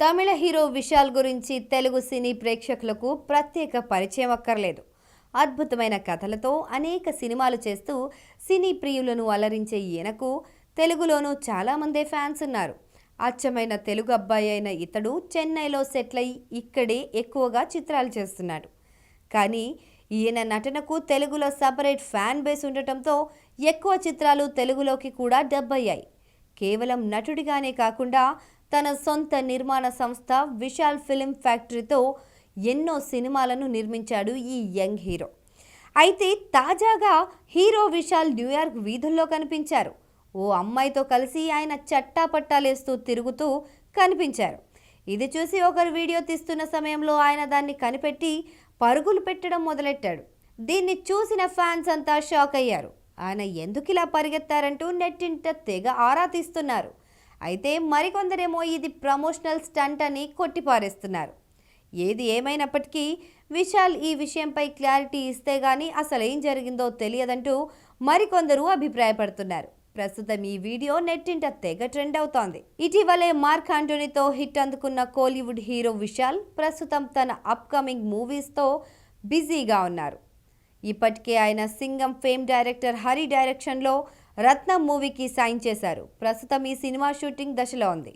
తమిళ hero Vishal గురించి తెలుగు సినీ ప్రేక్షకులకు ప్రత్యేక పరిచయం అక్కర్లేదు. అద్భుతమైన కథలతో అనేక సినిమాలు చేస్తూ సినీ ప్రియులను అలరించే ఈయనకు తెలుగులోనూ చాలామందే ఫ్యాన్స్ ఉన్నారు. అచ్చమైన తెలుగు అబ్బాయి అయిన ఇతడు చెన్నైలో సెటిల్ అయి ఇక్కడే ఎక్కువగా చిత్రాలు చేస్తున్నాడు. కానీ ఈయన నటనకు తెలుగులో సపరేట్ ఫ్యాన్ బేస్ ఉండటంతో ఎక్కువ చిత్రాలు తెలుగులోకి కూడా డబ్ అయ్యాయి కేవలం నటుడిగానే కాకుండా తన సొంత నిర్మాణ సంస్థ విశాల్ ఫిలిం ఫ్యాక్టరీతో ఎన్నో సినిమాలను నిర్మించాడు ఈ యంగ్ హీరో. అయితే తాజాగా హీరో విశాల్ న్యూయార్క్ వీధుల్లో కనిపించారు. ఓ అమ్మాయితో కలిసి ఆయన చట్టాపట్టాలేస్తూ తిరుగుతూ కనిపించారు. ఇది చూసి ఒకరు వీడియో తీస్తున్న సమయంలో ఆయన దాన్ని కనిపెట్టి పరుగులు పెట్టడం మొదలెట్టాడు. దీన్ని చూసిన ఫ్యాన్స్ అంతా షాక్ అయ్యారు. ఆయన ఎందుకు ఇలా పరిగెత్తారంటూ నెట్టింట తెగ ఆరా తీస్తున్నారు. అయితే మరికొందరేమో ఇది ప్రమోషనల్ స్టంట్ అని కొట్టిపారేస్తున్నారు. ఏది ఏమైనప్పటికీ విశాల్ ఈ విషయంపై క్లారిటీ ఇస్తే గానీ అసలు ఏం జరిగిందో తెలియదంటూ మరికొందరు అభిప్రాయపడుతున్నారు. ప్రస్తుతం ఈ వీడియో నెట్టింట తెగ ట్రెండ్ అవుతోంది. ఇటీవలే మార్క్ ఆంటోనీతో హిట్ అందుకున్న కోలీవుడ్ హీరో విశాల్ ప్రస్తుతం తన అప్కమింగ్ మూవీస్తో బిజీగా ఉన్నారు. ఇప్పటికే ఆయన సింగం ఫేమ్ డైరెక్టర్ హరి డైరెక్షన్లో రత్నం మూవీకి సైన్ చేశారు. ప్రస్తుతం ఈ సినిమా షూటింగ్ దశలో ఉంది.